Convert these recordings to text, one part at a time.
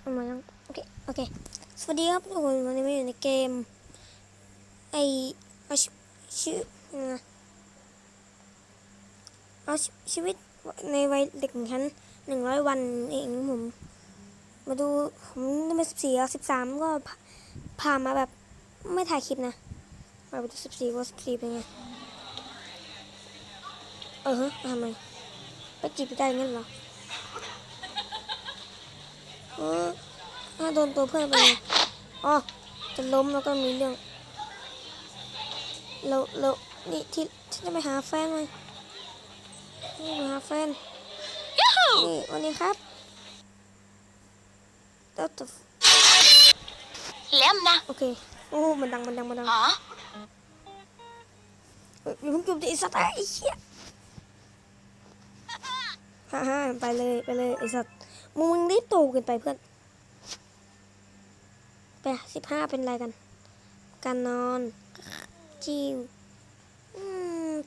เอามายังโอเคโอเค สวัสดีครับทุกคนวันนี้มาอยู่ในเกม ไอเอาชชื่อนะเอาชชีวิตในวัยเด็กของฉันหนึ่งร้อยวันเองผม มาดูผมได้มาสิบสี่สิบสามก็ผ่านมาแบบไม่ถ่ายคลิปนะ มาดูสิบสี่ว่าสิบสี่เป็นไง เออทำไมไปจีบได้งั้นเหรอ ออถ้าโดนตัวเพื่อนไปนไงอ๋อจะล้มแล้วก็มีเรื่องเราเรานี่ที่ฉันจะไปหาแฟนเลยนี่ไปหาแฟนนี่วันนี้ครับแล้วตัว Lämna! โอเคโอ้มันดังมันดังมันดัง Ja. เอ้ยอย่าเพิ่งจุบดิไอ้สัตว์ไอ้เหี้ยฮ่าฮ่าไปเลยไปเลยไอ้สัตว์ มึงมึงรีบโตเกินไปเพื่อน ไปสิบห้าเป็นไรกัน การนอนจิว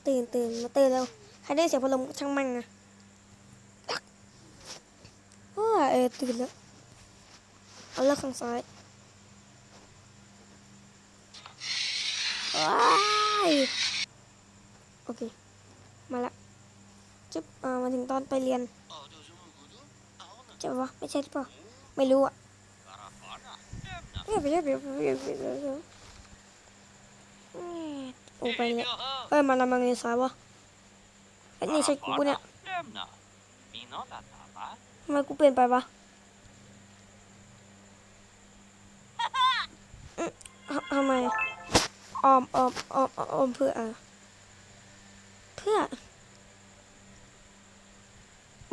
ตื่นตื่นมาตื่นแล้วใครได้เสียงพัดลมช่างมั่งนะโอ้ยเออตื่นแล้ว เอาเลิกข้างซ้ายว้ายโอเค มาละจุ๊บอ่ามาถึงตอนไปเรียน จะวะไม่ใช่ปล่าไม่รู้อะเดี๋ยวเดี๋ยวเดี๋ยวเดี๋ยวเดี๋ยวเดี๋ยวเดี๋ยโอ้ไปเนี่ยเอ้ยมาละมาเรียนสายวะไอ้นี่ใช่กูเนี่ยทำไมกูเปลี่ยนไปวะอืมทำทำไมออมออมออมออมเพื่ออะไรเพื่อ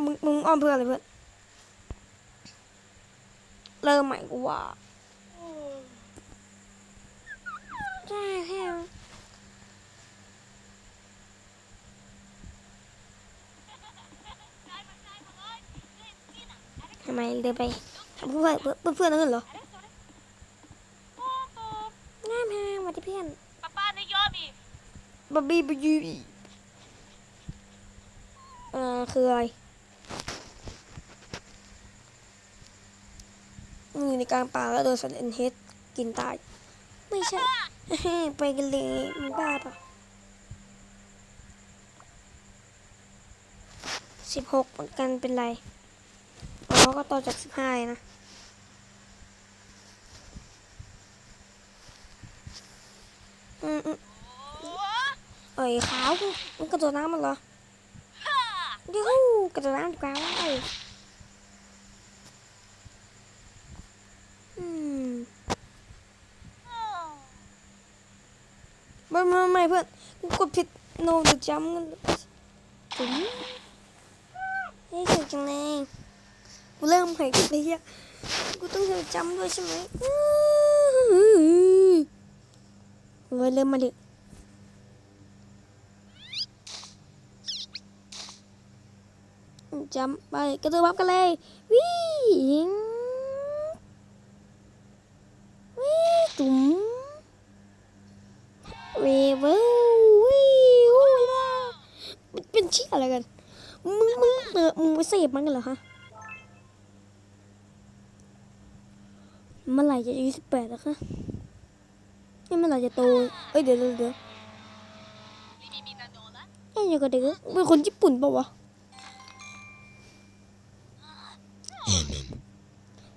มึงมึงออมเพื่ออะไรเพื่อน เริ่มใหม่กูว่าใช่แค่ทำไมเดินไปทำเพื่อนเพื่อนเพื่อนนั่นเหรอง่ายมากมาที่เพื่อน Pappa, nu gör vi! บอบบี้บยูเอ่อคืออะไรมึง อยู่ในกลางป่าแล้วโดนสัตว์เอ็นเฮดกินตาย ไม่ใช่ ไปกันเลยมึงบ้าปะสิบหกเหมือนกันเป็นไรอ๋อก็ต่อจากสิบห้านะอืมอืมเอ้ยขาว มันกระโดดน้ำมันเหรอยูฮูกระโดดน้ำดีกว่าเว้ยอืม ไม่ไม่ไม่เพื่อนกูกดผิด no หรือจำกันจุ๋มนี่เก่งจังเลยกูเริ่มใหม่กันเลยอะกูต้องจำจำด้วยใช่ไหมเว้ยเริ่มมาดิจำไปกระโดดพับกันเลยวิ่งวิ่งจุ๋ม เวเวอวิ่งโอ้ยล่ะมันเป็นเชี่ยอะไรกัน มึงมึงเออมึงไปเสพมันกันเหรอฮะ เมื่อไหร่จะอายุสิบแปดแล้วคะนี่เมื่อไหร่จะโต เอ้ยเดี๋ยวเดี๋ยวเดี๋ยวยังกับเด็กเป็นคนญี่ปุ่นปล่าวะ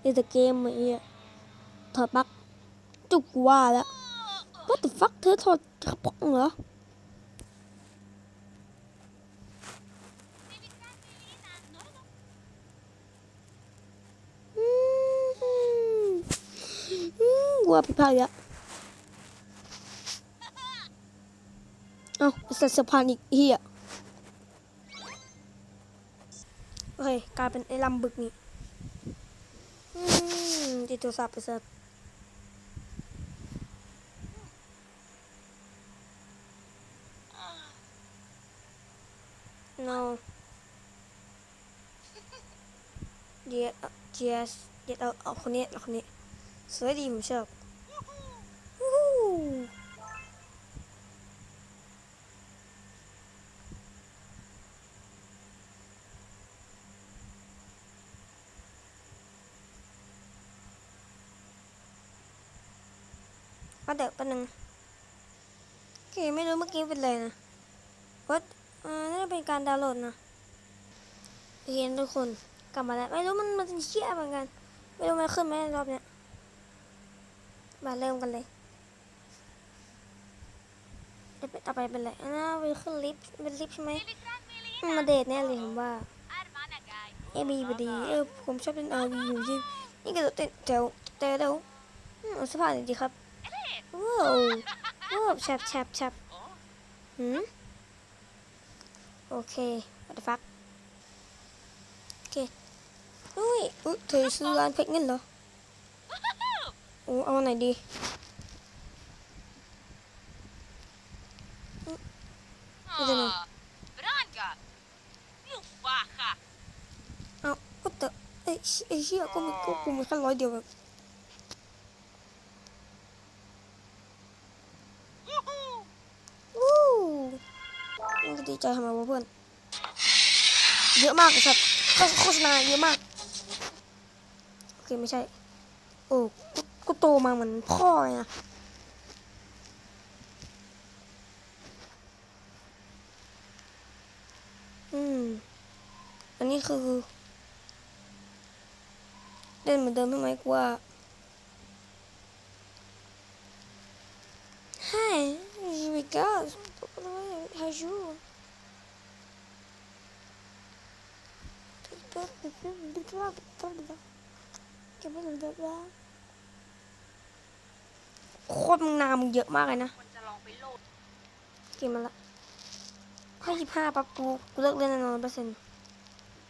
ในแต่เกมไอ้เหี้ยถอดปลั๊กจุกว่าแล้ว What the fuck เธอถอดกระปลั๊กเหรออืมอืมกูว่าผิดพลาดอีกแล้วเอ้าสัตว์สะพานอีกเหี้ยโอเคกลายเป็นไอ้ลำบึกนี่อืมติดโทรศัพท์ไปสัก no เดี๋ยว no yes yes เดี๋ยวเราเอาคนนี้เอาคนนี้สวยดีผมชอบก็เดี๋ยวแป๊บนึงโอเคไม่รู้เมื่อกี้เป็นอะไรนะ อ่าน่าจะเป็นการดาวน์โหลดนะโอเคทุกคนกลับมาแล้วไม่รู้มันมันเชี่ยเหมือนกัน ไม่รู้มันขึ้นไหมรอบเนี้ยมาเริ่มกันเลยเดี๋ยวต่อไปเป็นอะไรอ่าไปขึ้นลิฟต์เป็นลิฟต์ใช่ไหมมาเดทแน่เลยผมว่าเอบีพอดีเออผมชอบเล่นอาวีอยู่จริงนี่กระโดดเตะเดี๋วเตะเดี๋ยวอืมเอาเสภาพหน่อยดีครับว้าวว้าวแชบแชบแชบหืม โอเค what the fuck โอเคอุ้ยอุ้ยเธอซื้อร้านเพชรเงินเหรอโอ้เอาไหนดี Idę na- Branka! You facha! เอาก็เตะเอ้ยไอ้เชี่ยก็มีก็กูมีแค่ร้อยเดียวแบบ วู้มึงจะ ดีใจทำไมวะเพื่อน เยอะมากสัตว์ก็โฆษณาเยอะมาก โอเคไม่ใช่ โอ้กูโตมาเหมือนพ่อไงนะอืม อันนี้คือ เล่นเหมือนเดิมใช่ไหมกูว่า Hi, here we go. How's you? โคตรมึงนามึงเยอะมากเลยนะคนจะลองไปโหลดเกมมาละห้าสิบห้าปั๊บกูกูเลิกเล่นแน่นอนเปอร์เซ็นต์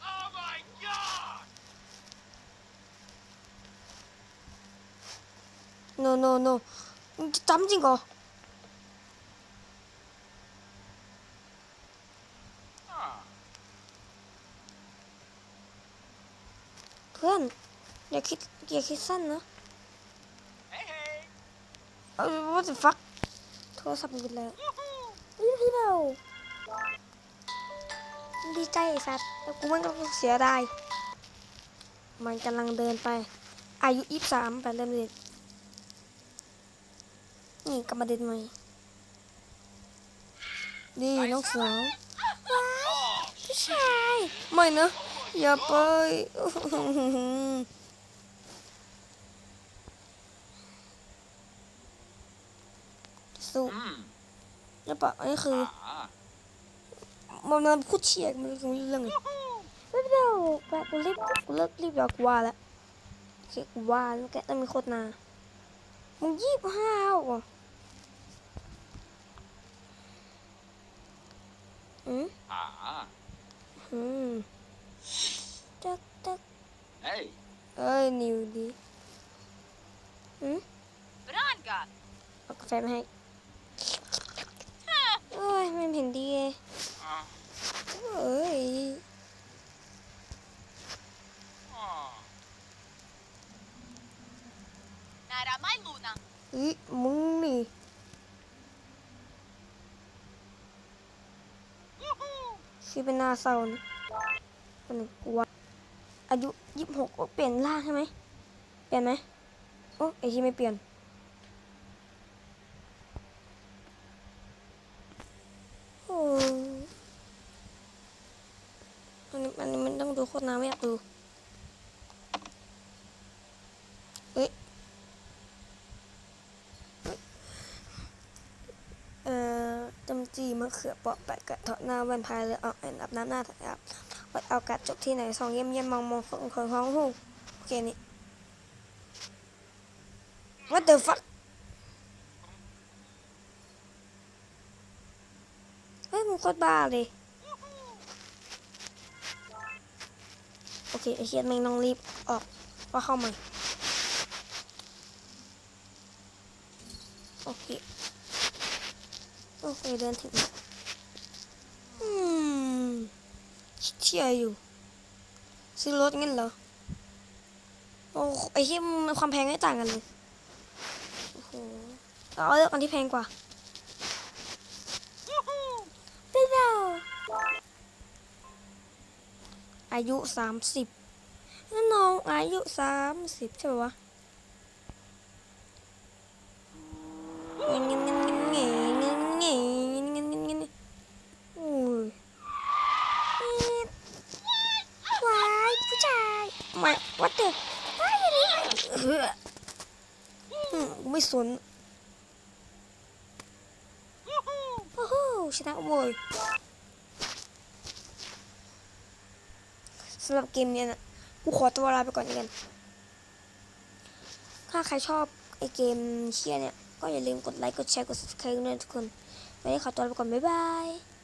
Oh my god! no no no มึงจะจำจริงเหรอ Ah, เพื่อนอย่า คิดอย่าคิดสั้นนะ hey hey! เออ what the fuck โทรศัพท์มึงเป็นแล้ว Woohoo! พี่เราดีใจไอ้สัตว์แต่กูมันก็เสียดาย มันกำลังเดินไป อายุยี่สามไปเริ่มเรียนนี่กลับมาเดินใหม่นี่น้องสาว Oh, ผู้ชาย ไม่นะ อย่าไป สู้ mm. แล้วปะอันนี้คือ Ah. มันมันพูดเฉียดมันรู้เรื่องเลยไม่เป็นไรแปะกูรีบกูเลิกรีบอยากว่าแล้วโอเคกูว่าแล้วแกต้องมีโคตรนามึงยี่สิบห้าเหรออืม Ah. อืมจักจัก Hey. เอ้ยนิวดี Branka! เอากาแฟมาให้ โอ้ยไม่เห็นดีเลย Ah. เอ้ย Ah. Naramay Luna! อีมึงนี่ Woohoo! ชื่อเป็นหน้าเศร้านะคนหนึ่งกูว่าอายุยี่สิบหกเปลี่ยนร่างใช่ไหมเปลี่ยนไหมโอ้ไอที่ไม่เปลี่ยนโอ้อันนี้อันนี้มันต้องดูโคตรน้ำ ไม่อยากดูเฮ้ยเอ่อจำจีมะเขือเปาะแปะกระเทาะหน้าแว่นพายเลยเอาแอนอาบน้ำหน้าถ่ายอาบวัดเอากัดจบที่ไหนสองเยี่ยมเยี่ยมมองมองของของของหูโอเคนี่ what the fuck เฮ้ยมึงโคตรบ้าเลย เคไอเชียนแม่งต้องรีบออกว่าเข้าม่โอเคโอเคเดินถึงอืมเชียอยู่ ซื้อรถงั้นเหรอ โอ้ไอเชียนความแพงไม่ต่างกันเลยโอ้โหเอาเลือกอันที่แพงกว่า อายุสามสิบน้องอายุสามสิบใช่ไหมวะเงี้ไม่วัดเด็กไม่สนโอ้โหชนะโว้ย สำหรับเกมเนี้ยนะกูขอตัวลาไปก่อนกัน ถ้าใครชอบไอเกมเชียเนี่ย ก็อย่าลืมกดไลค์ กดแชร์ กด subscribe ด้วยทุกคน วันนี้ขอตัวลาไปก่อน บ๊ายบาย